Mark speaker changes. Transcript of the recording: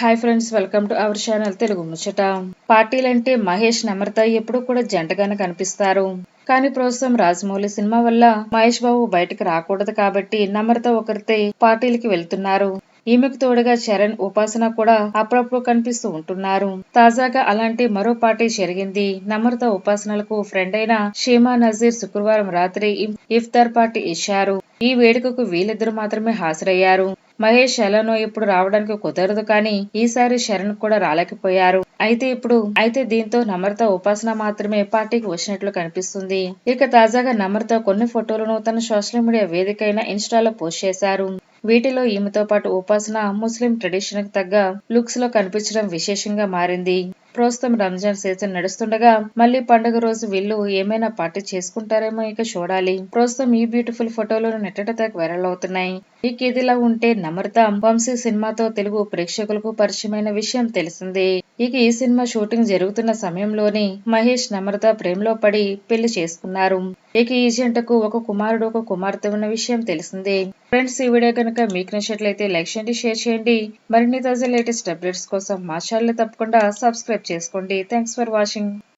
Speaker 1: Hi friends welcome to our channel Telugu ముచ్చట పార్టీలంటే మహేష్ నమ్రత ఎప్పుడు కూడా జంటగానే కనిపిస్తారు. కానీ ప్రస్తుతం రాజమౌళి సినిమా వల్ల మహేష్ బాబు బయటకు రాకూడదు కాబట్టి నమ్రత ఒకరితే పార్టీలకి వెళ్తున్నారు. ఈమెకు తోడుగా చరణ్ ఉపాసన కూడా అప్పుడప్పుడు కనిపిస్తూ ఉంటున్నారు. తాజాగా అలాంటి మరో పార్టీ జరిగింది. నమ్రత ఉపాసనలకు ఫ్రెండ్ అయిన షీమా నజీర్ శుక్రవారం రాత్రి ఇఫ్తార్ పార్టీ ఇచ్చారు. ఈ వేడుకకు వీళ్ళిద్దరు మాత్రమే హాజరయ్యారు. మహేష్ శలను ఇప్పుడు రావడానికి కుదరదు కానీ ఈసారి శరణ్ కూడా రాలేకపోయారు. అయితే ఇప్పుడు అయితే దీంతో నమ్రత ఉపాసన మాత్రమే పార్టీకి వచ్చినట్లు కనిపిస్తుంది. ఇక తాజాగా నమ్రత కొన్ని ఫోటోలను తన సోషల్ మీడియా వేదికైన ఇన్స్టాలో పోస్ట్ చేశారు. వీటిలో ఈమెతో పాటు ఉపాసన ముస్లిం ట్రెడిషన్కి తగ్గ లుక్స్లో కనిపించడం విశేషంగా మారింది. ప్రస్తుతం రంజాన్ సీజన్ నడుస్తుండగా మళ్ళీ పండుగ రోజు వీళ్ళు ఏమైనా పార్టీ చేసుకుంటారేమో ఇక చూడాలి. ప్రస్తుతం ఈ బ్యూటిఫుల్ ఫోటోలు నెట్టట వైరల్ అవుతున్నాయి. ఇక ఇదిలా ఉంటే నమ్రత వంశీ సినిమాతో తెలుగు ప్రేక్షకులకు పరిచయమైన విషయం తెలిసిందే. ఇక ఈ సినిమా షూటింగ్ జరుగుతున్న సమయంలోనే మహేష్ నమ్రత ప్రేమలో పడి పెళ్ళి చేసుకున్నారు. ఇక ఈ జంటకు ఒక కుమారుడు ఒక కుమార్తె ఉన్న విషయం తెలిసిందే. ఫ్రెండ్స్ ఈ వీడియో కనుక మీకు నచ్చినట్లయితే లైక్ చేయండి షేర్ చేయండి. మరిన్ని తాజా లేటెస్ట్ అప్డేట్స్ కోసం మా ఛానల్ తప్పకుండా సబ్స్క్రైబ్ చేసుకోండి. Thanks for watching.